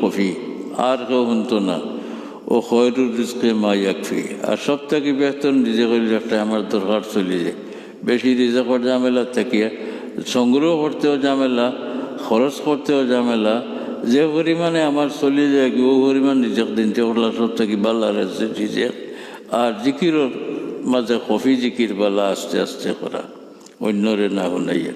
খফি আর কেউ শুনতো না। ও খয়রুর রিস্কে মা ইয়াকফি। আর সব থেকে বেতন নিজে করে একটা আমার দরকার চলে যায়। বেশি রিজার্ভর ঝামেলা থাকিয়া সংগ্রহ করতেও ঝামেলা, খরচ করতেও ঝামেলা। যে পরিমাণে আমার চলে যায় কি ও পরিমাণ রিজার্ভ দিনতে ওগুলা সব থেকে বালা রয়েছে রিজার্ভ আর জিকিরর মাঝে কফি জিকির বালা আস্তে আস্তে করা। অন্যরে না শুনাইয়া।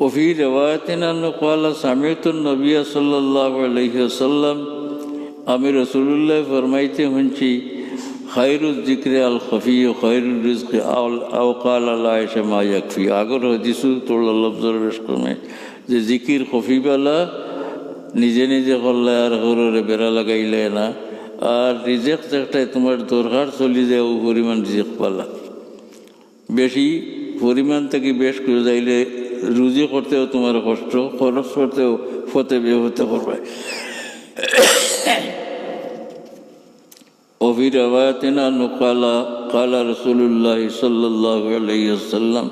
وفي رواية أنه قال سمعت النبي صلى الله عليه وسلم আমি রসুল্লাহ ফরমাইতে শুনছি খাইরুল জিক্রে আল খফি ও খাইরুল রিজকে আল আওকাল আল্লাহ এসে মা ইয়াকফি আগর হদিসু তোল্লা লফজর বেশ কমে যে জিকির খফিবালা নিজে নিজে করলে আর হরে বেড়া লাগাইলে না আর রিজেক একটাই তোমার দরকার চলি যায় ও পরিমাণ রিজেক পালা বেশি পরিমাণ থেকে বেশ করে যাইলে রুজি করতেও তোমার কষ্ট খরচ করতেও ফতে বে হতে করবে وفي روايتنا أنه قال قال رسول الله صلى الله عليه وسلم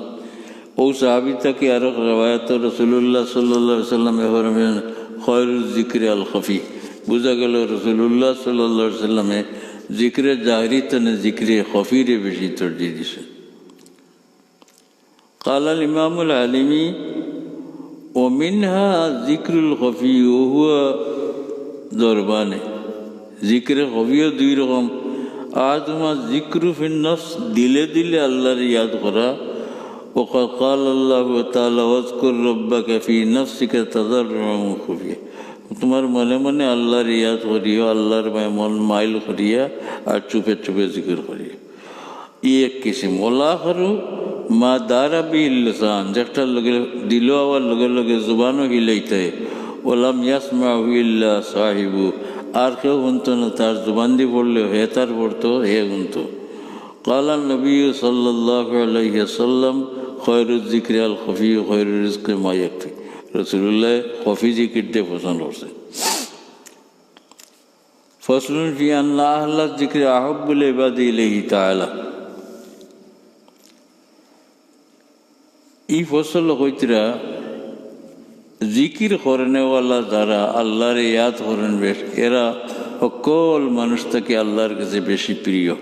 ও সাহাবি থেকে আরো রবায়ত রসুল্লাহ সাল্লাহ সাল্লাম ফরমেন খয়রুল জিক্রে আল খফি বোঝা গেল রসুল্লাহ সাল্লাহ সাল্লামে জিক্রে জাহরি তনে জিক্রে খফিরে বেশি তর্জি দিছে قال الإمام العالمي ومنها ذكر الخفي وهو ضربانه ذكر خفي দুই রকম আর তোমার জিক্রু ফিন্নফস দিলে দিলে আল্লাহর ইয়াদ করা وقد قال الله تعالى واذكر ربك في نفسك تضرعا وخفيا তোমার মনে মনে আল্লাহর ইয়াদ করিও আল্লাহর মন মাইল করিয়া আর চুপে চুপে জিকির করিয়া ये एक किस्म ओलाखरू মা দারা বিল লসান যেটার লগে দিল আওয়ার লগে লগে জুবানও হিলাইতে ওলাম ইয়াসমা ইল্লা সাহিবু আর কেউ শুনত না তার জুবান দি পড়লে হে তার পড়ত হে শুনত কালা নবী সাল্লাহ আলাইসাল্লাম খয়রুদ্দিক্রে আল খফি খয়রুজকে মায়াকি রসুল্লাহ খফি জিকিরতে পছন্দ করছে ফসলুন ফি আল্লাহ আহ্লাদ জিক্রে আহব বলে ইবাদি ইলেহি তালা এই ফসল হইতরা জিকির করেনেওয়ালা যারা আল্লাহর ইয়াদ করেন বেশ এরা সকল মানুষ থেকে আল্লাহর কাছে বেশি প্রিয়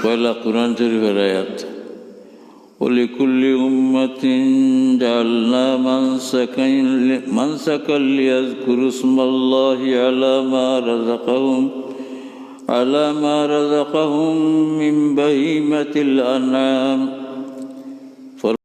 পয়লা কোরআন শরীফের আয়াত ولكل أمة جعلنا منسكا منسكا ليذكروا اسم الله على ما رزقهم على ما رزقهم من بهيمة الأنعام for